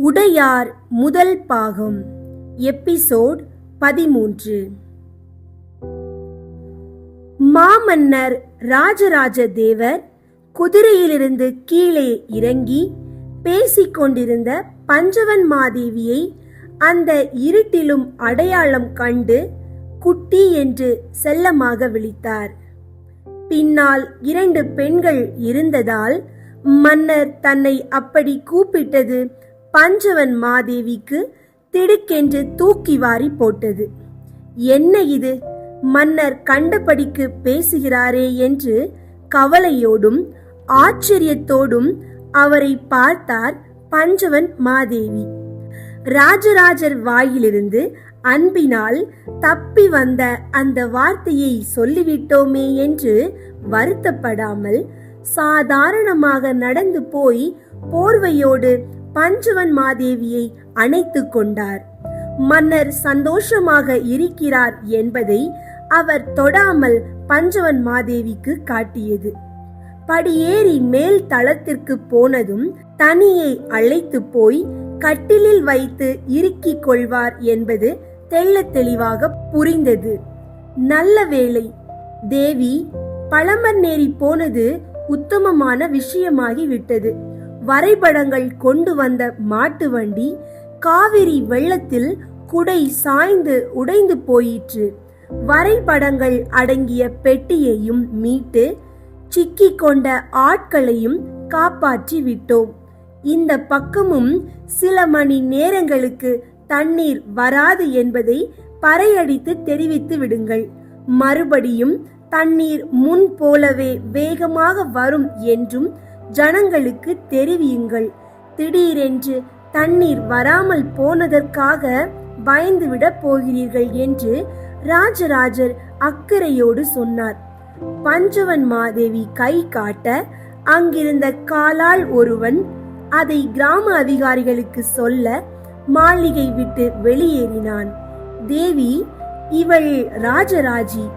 உடையார் முதல் பாகம் எபிசோட் பதிமூன்று. மாமன்னர் ராஜராஜ தேவர் குதிரையிலிருந்து கீழே இறங்கி பேசிக்கொண்டிருந்த பஞ்சவன் மாதேவியை அந்த இருட்டிலும் அடையாளம் கண்டு குட்டி என்று செல்லமாக விழித்தார். பின்னால் இரண்டு பெண்கள் இருந்ததால் மன்னர் தன்னை அப்படி கூப்பிட்டது பஞ்சவன் மாதேவிக்கு திடுக்கென்று தூக்கி வாரி போட்டது. என்ன இது? மன்னர் கண்டபடிக்கு பேசுகிறாரே என்று கவலையோடும் ஆச்சரியத்தோடும் அவரை பார்த்தார் பஞ்சவன் மாதேவி. ராஜராஜர் வாயிலிருந்து அன்பினால் தப்பி வந்த அந்த வார்த்தையை சொல்லிவிட்டோமே என்று வருத்தப்படாமல் சாதாரணமாக நடந்து போய் போர்வையோடு பஞ்சவன் மாதேவியை அணைத்து கொண்டார். மன்னர் சந்தோஷமாக இருக்கிறார் என்பதை அவர் தொடாமல் பஞ்சவன் மாதேவிக்கு காட்டியது. படியேறி மேல் தளத்திற்கு போனதும் தனியை அழைத்து போய் கட்டிலில் வைத்து இறுக்கிக் கொள்வார் என்பது தெள்ள தெளிவாக புரிந்தது. நல்ல வேளை தேவி பழமர்நேரி போனது உத்தமமான விஷயமாகி விட்டது வரைபடங்கள் கொண்டு வந்த மாட்டு வண்டி காவிரி வெள்ளத்தில் குடை சாய்ந்து உடைந்து போயிற்று. வரைபடங்கள் அடங்கிய பெட்டியையும் மீட்டு சிக்கிக் கொண்ட ஆட்களையும் காப்பாற்றி விட்டோம். இந்த பக்கமும் சில மணி நேரங்களுக்கு தண்ணீர் வராது என்பதை பறையடித்து தெரிவித்து விடுங்கள். மறுபடியும் தண்ணீர் முன் போலவே வேகமாக வரும் என்றும் ஜனங்களுக்கு தெரிவியுங்கள். திடீரென்று தண்ணீர் வராமல் போனதற்காக பயந்துவிடப் போகிறீர்கள் என்று ராஜராஜர் அக்கறையோடு சொன்னார். பஞ்சவன் மாதேவி கை காட்ட அங்கிருந்த காலாள் ஒருவன் அதை கிராம அதிகாரிகளுக்கு சொல்ல மாளிகை விட்டு வெளியேறினான். தேவி இவள் ராஜராஜி.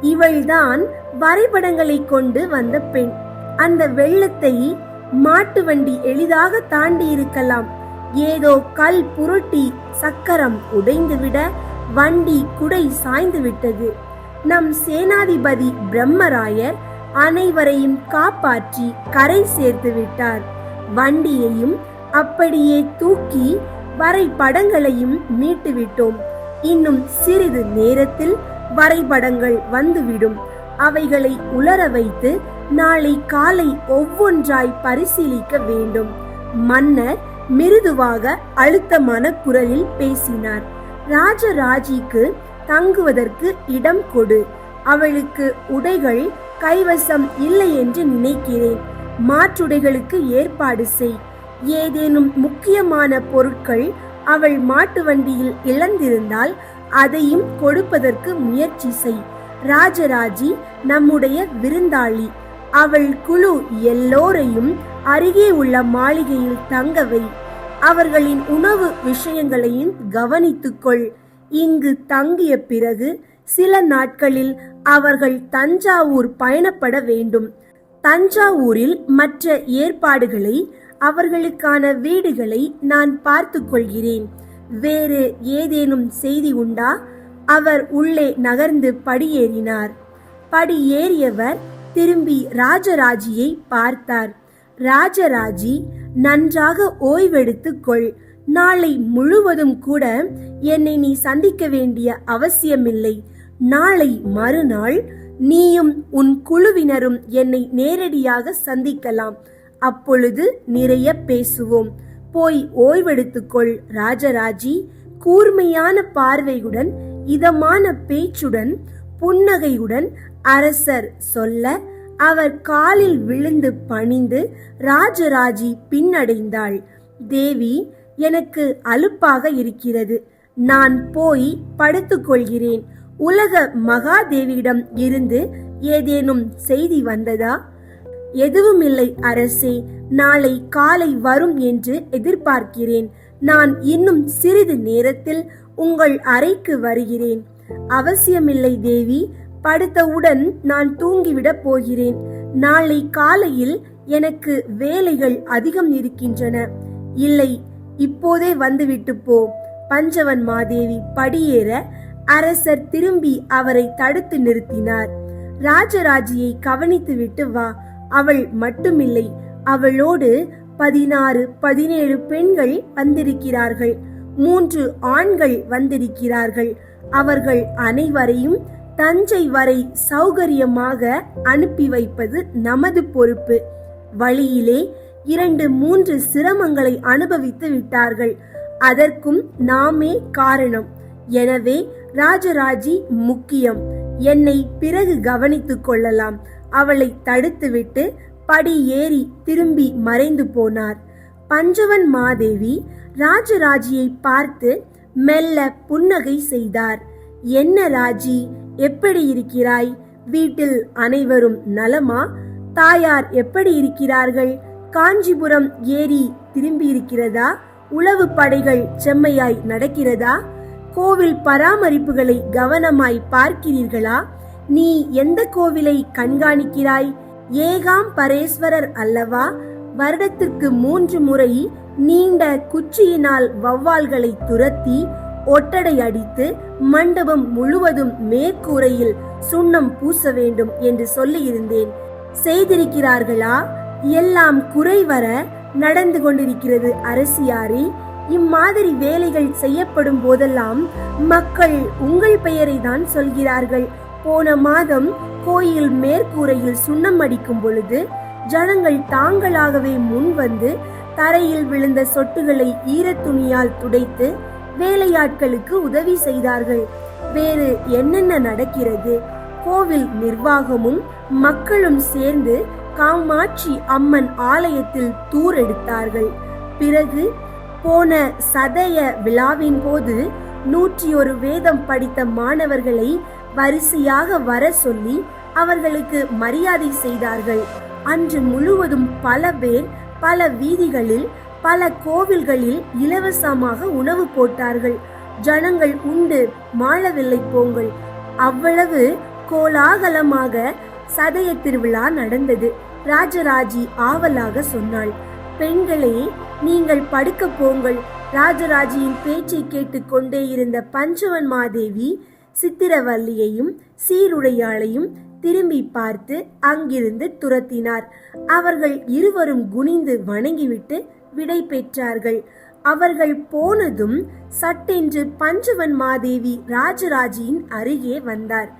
இவள்தான் வரைபடங்களை கொண்டு வந்த பெண். அந்த வெள்ளத்தை மாட்டு வண்டி எளிதாக தாண்டி இருக்கலாம். ஏதோ கல் புரட்டி சக்கரம் உடைந்துவிட வண்டி குடை சாய்ந்து விட்டது. நம் சேனாதிபதி பிரம்மராயர் அனைவரையும் காப்பாற்றி கரை சேர்த்து விட்டார். வண்டியையும் அப்படியே தூக்கி வரைபடங்களையும் மீட்டு விட்டோம் இன்னும் சிறிது நேரத்தில் வரைபடங்கள் வந்துவிடும். அவைகளை உலர வைத்து நாளை காலை ஒவ்வொன்றாய் பரிசீலிக்க வேண்டும். மன்னர் மிருதுவாக அழுத்தமான குரலில் பேசினார். ராஜராஜிக்கு தங்குவதற்கு இடம் கொடு. அவளுக்கு உடைகள் கைவசம் இல்லை என்று நினைக்கிறேன். மாற்றுடைகளுக்கு ஏற்பாடு செய். ஏதேனும் முக்கியமான பொருட்கள் அவள் மாட்டு வண்டியில் இழந்திருந்தால் அதையும் கொடுப்பதற்கு முயற்சி செய். ராஜராஜி நம்முடைய விருந்தாளி. அவள் குழு எல்லோரையும் அருகே உள்ள மாளிகையில் தங்கவை அவர்களின் உணவு விஷயங்களையும் கவனித்துக்கொள் இங்கு தங்கிய பிறகு சில நாட்களில் அவர்கள் தஞ்சாவூர் பயணப்பட வேண்டும். தஞ்சாவூரில் மற்ற ஏற்பாடுகளை அவர்களுக்கான வீடுகளை நான் பார்த்து கொள்கிறேன். வேறு ஏதேனும் செய்தி உண்டா? அவர் உள்ளே நகர்ந்து படியேறினார். படியேறியவர் திரும்பி ராஜராஜியை பார்த்தார். ராஜராஜி நன்றாக ஓய்வெடுத்துக்கொள் நாளை முழுவதும் கூட என்னை நீ சந்திக்க வேண்டிய அவசியமில்லை. நாளை மறுநாள் நீயும் உன் குழுவினரும் என்னை நேரடியாக சந்திக்கலாம். அப்பொழுது நிறைய பேசுவோம். போய் ஓய்வெடுத்துக்கொள் ராஜராஜி. கூர்மையான பார்வையுடன் இதமான பேச்சுடன் புன்னகையுடன் அரசர் சொல்ல அவர் காலில் விழுந்து பணிந்து ராஜராஜி பின்னடைந்தாள். தேவி எனக்கு அலுப்பாக இருக்கிறது. நான் போய் படுத்துக்கொள்கிறேன். உலக மகாதேவியிடம் இருந்து ஏதேனும் செய்தி வந்ததா? எதுவுமில்லை அரசே நாளை காலை வரும் என்று எதிர்பார்க்கிறேன். நான் இன்னும் சிறிது நேரத்தில் உங்கள் அறைக்கு வருகிறேன். அவசியமில்லை தேவி படுத்தவுடன் நான் தூங்கிவிடப் போகிறேன். நாளை காலையில் எனக்கு வேலைகள் அதிகம் இருக்கின்றன. இல்லை இப்போதே வந்துவிட்டு போ. பஞ்சவன் மாதேவி படியேற அரசர் திரும்பி அவரை தடுத்து நிறுத்தினார். ராஜராஜியை கவனித்துவிட்டு வா. அவள் மட்டுமில்லை அவளோடு பதினாறு பதினேழு பெண்கள் வந்திருக்கிறார்கள். மூன்று ஆண்கள் வந்திருக்கிறார்கள். அவர்கள் அனைவரையும் தஞ்சை வரை சௌகரியமாக அனுப்பி வைப்பது நமது பொறுப்பு. வழியிலே இரண்டு மூன்று சிரமங்களை அனுபவித்து விட்டார்கள். அதற்கும் நாமே காரணம். எனவே ராஜராஜி முக்கியம். என்னை பிறகு கவனித்துக் கொள்ளலாம். அவளை தடுத்துவிட்டு படி ஏறி திரும்பி மறைந்து போனார். பஞ்சவன் மாதேவி ராஜராஜியை பார்த்து மெல்ல புன்னகை செய்தார். என்ன ராஜி எப்படி இருக்கிறாய்? வீட்டில் அனைவரும் நலமா? தாயார் எப்படி இருக்கிறார்கள்? காஞ்சிபுரம் ஏரி திரும்பி இருக்கிறதா உளவு படைகள் செம்மையாய் நடக்கிறதா? கோவில் பராமரிப்புகளை கவனமாய் பார்க்கிறீர்களா? நீ எந்த கோவிலை கண்காணிக்கிறாய்? ஏகாம் பரேஸ்வரர் அல்லவா? வருடத்திற்கு மூன்று முறை நீண்ட குச்சியினால் வௌவால்களை துரத்தி ஒட்டடை அடித்து மண்டபம் முழுவதும் மேற்கூரையில் சுண்ணம் பூச வேண்டும் என்று சொல்லியிருந்தேன். செய்திருக்கிறார்களா? எல்லாம் குறைவர நடந்து கொண்டிருக்கிறது அரசியாரி. இம்மாதிரி வேலைகள் செய்யப்படும் போதெல்லாம் மக்கள் உங்கள் பெயரை தான் சொல்கிறார்கள். போன மாதம் கோயில் மேற்கூரையில் சுண்ணம் அடிக்கும் பொழுது ஜனங்கள் தாங்களாகவே முன் வந்து தரையில் விழுந்த சொட்டுகளை ஈரத்துணியால் துடைத்து வேலையாட்களுக்கு உதவி செய்தார்கள். வேறு என்னென்ன நடக்கிறது? கோவில் நிர்வாகமும் மக்களும் சேர்ந்து காமாட்சி அம்மன் ஆலயத்தில் தூர் எடுத்தார்கள். பிறகு போன சதய விழாவின் போது நூற்றி ஒரு வேதம் படித்த மாணவர்களை வரிசையாக வர சொல்லி அவர்களுக்கு மரியாதை செய்தார்கள். அன்று முழுவதும் பல பேர் பல வீதிகளில் பல கோவில்களில் இலவசமாக உணவு போட்டார்கள். ஜனங்கள் உண்டு மாளவில்லை போங்கள். அவ்வளவு கோலாகலமாக சதய திருவிழா நடந்தது. ராஜராஜி ஆவலாக சொன்னாள் பெண்களே நீங்கள் படுக்க போங்கள். ராஜராஜியின் பேச்சை கேட்டுக்கொண்டே இருந்த பஞ்சவன் மாதேவி சித்திரவல்லியையும் சீருடையாளையும் திரும்பி பார்த்து அங்கிருந்து துரத்தினார். அவர்கள் இருவரும் குனிந்து வணங்கிவிட்டு விடை பெற்றார்கள் அவர்கள் போனதும் சட்டென்று பஞ்சவன் மாதேவி ராஜராஜியின் அருகே வந்தார்.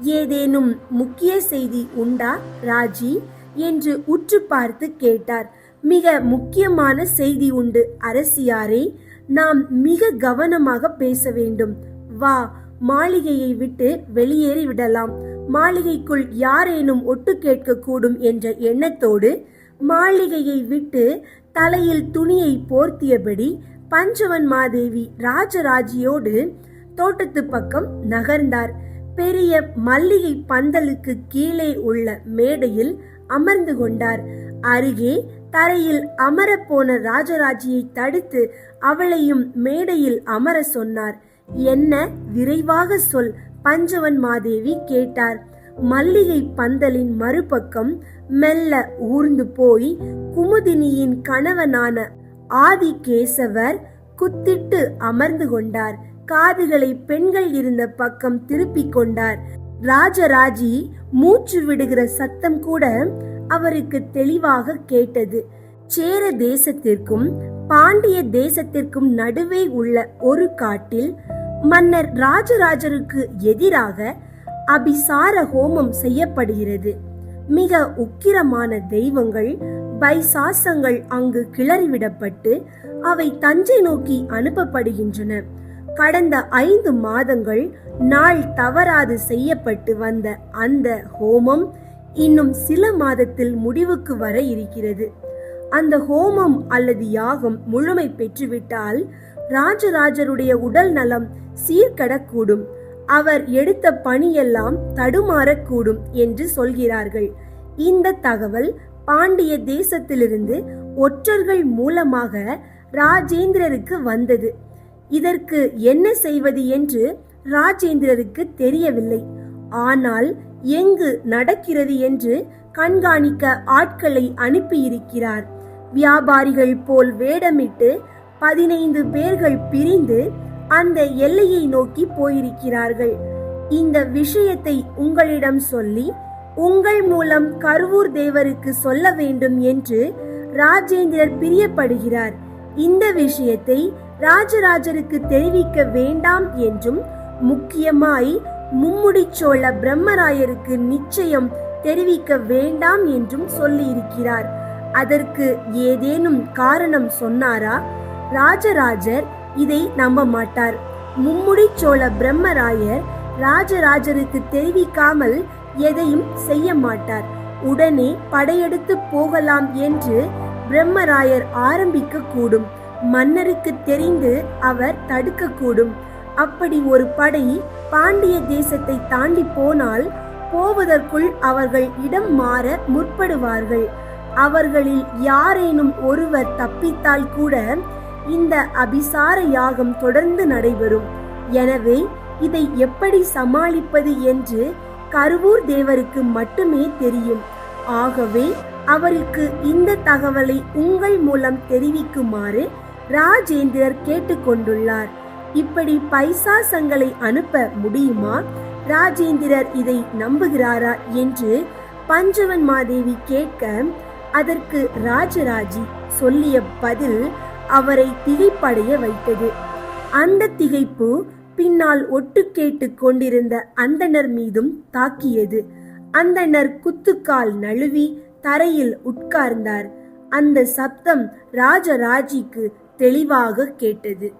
ஏதேனும் முக்கிய செய்தி உண்டா ராஜி? என்று உற்று பார்த்து கேட்டார். மிக முக்கியமான செய்தி உண்டு அரசியாரே. நாம் மிக கவனமாக பேச வேண்டும். வா மாளிகையை விட்டு வெளியேறி விடலாம். மாளிகைக்குள் யாரேனும் ஒட்டு கேட்கக்கூடும் என்ற எண்ணத்தோடு மாளிகையை விட்டு தலையில் துணியை போர்த்தியபடி பஞ்சவன் மாதேவி ராஜராஜியோடு தோட்டத்து பக்கம் நகர்ந்தார். பெரிய மல்லிகை பந்தலுக்கு கீழே உள்ள மேடையில் அமர்ந்து கொண்டார். அருகே தரையில் அமரப்போன ராஜராஜியை தடுத்து அவளையும் மேடையில் அமர சொன்னார். என்ன விரைவாக சொல் பஞ்சவன் மாதேவி கேட்டார். மல்லிகை பந்தலின் மறுபக்கம் மெல்ல ஊர்ந்து போய் குமுதினியின் கணவனான ஆதிகேசவர் குத்திட்டு அமர்ந்து கொண்டார். காதுகளை பெண்கள் இருந்த பக்கம் திருப்பிக் கொண்டார். ராஜராஜி மூச்சு விடுகிற சத்தம் கூட அவருக்கு தெளிவாக கேட்டது. சேர தேசத்திற்கும் பாண்டிய தேசத்திற்கும் நடுவே உள்ள ஒரு காட்டில் மன்னர் ராஜராஜருக்கு எதிராக அபிசார ஹோமம் செய்யப்படுகிறது. மிக உக்கிரமான தெய்வங்கள் பைசாசங்கள் அங்கு கிளறிவிடப்பட்டு அவை தஞ்சை நோக்கி அனுப்பப்படுகின்றன. கடந்த ஐந்து மாதங்கள் நாள் தவறாது செய்யப்பட்டு வந்த அந்த ஹோமம் இன்னும் சில மாதத்தில் முடிவுக்கு வர இருக்கிறது. அந்த ஹோமம் அல்லது யாகம் முழுமை பெற்றுவிட்டால் ராஜராஜருடைய உடல் நலம் சீர்கடக்கூடும். அவர் எடுத்த பணியெல்லாம் தடுமாறக்கூடும் என்று சொல்கிறார்கள். இந்த தகவல் பாண்டிய தேசத்திலிருந்து ஒற்றர்கள் மூலமாக ராஜேந்திரருக்கு வந்தது. இதற்கு என்ன செய்வது என்று ராஜேந்திரருக்கு தெரியவில்லை. ஆனால் எங்கு நடக்கிறது என்று கண்காணிக்க ஆட்களை அனுப்பியிருக்கிறார். வியாபாரிகள் போல் வேடமிட்டு பதினைந்து பேர்கள் பிரிந்து அந்த எல்லையை நோக்கி போயிருக்கிறார்கள். இந்த விஷயத்தை உங்களிடம் சொல்லி உங்கள் மூலம் கருவூர் தேவருக்கு சொல்ல வேண்டும் என்று ராஜேந்திரர் பிரியப்படுகிறார். இந்த விஷயத்தை ராஜராஜருக்கு தெரிவிக்க வேண்டாம் என்றும் முக்கியமாய் மும்முடிச்சோழ பிரம்மராயருக்கு நிச்சயம் தெரிவிக்க வேண்டாம் என்றும் சொல்லியிருக்கிறார். அதற்கு ஏதேனும் காரணம் சொன்னாரா? ராஜராஜர் இதை நம்ப மாட்டார். மும்முடிச்சோழ பிரம்மராயர் ராஜராஜருக்கு தெரிவிக்காமல் எதையும் செய்ய மாட்டார். உடனே படையெடுத்து போகலாம் என்று பிரம்மராயர் ஆரம்பிக்க கூடும் மன்னருக்கு தெரிந்து அவர் தடுக்கக்கூடும். அப்படி ஒரு படை பாண்டிய தேசத்தை தாண்டி போனால் போவதற்குள் அவர்கள் இடம் மாற முற்படுவார்கள். அவர்களில் யாரேனும் ஒருவர் தப்பித்தால் கூட இந்த அபிசார யாகம் தொடர்ந்து நடைபெறும். எனவே இதை எப்படி சமாளிப்பது என்று கருவூர் தேவருக்கு மட்டுமே தெரியும். ஆகவே அவருக்கு இந்த தகவலை உங்கள் மூலம் தெரிவிக்குமாறு ராஜேந்திரர் கேட்டுக்கொண்டுள்ளார். இப்படி பைசாசங்களை அனுப்ப முடியுமா? ராஜேந்திரர் இதை நம்புகிறாரா என்று பஞ்சவன் மாதேவி கேட்க அதற்கு ராஜராஜி சொல்லிய பதில் அவரை திகைப்படைய வைத்தது. அந்த திகைப்பு பின்னால் ஒட்டு கேட்டு கொண்டிருந்த அந்தணர் மீதும் தாக்கியது. அந்தணர் குத்துக்கால் நழுவி தரையில் உட்கார்ந்தார். அந்த சப்தம் ராஜராஜிக்கு தெளிவாக கேட்டது.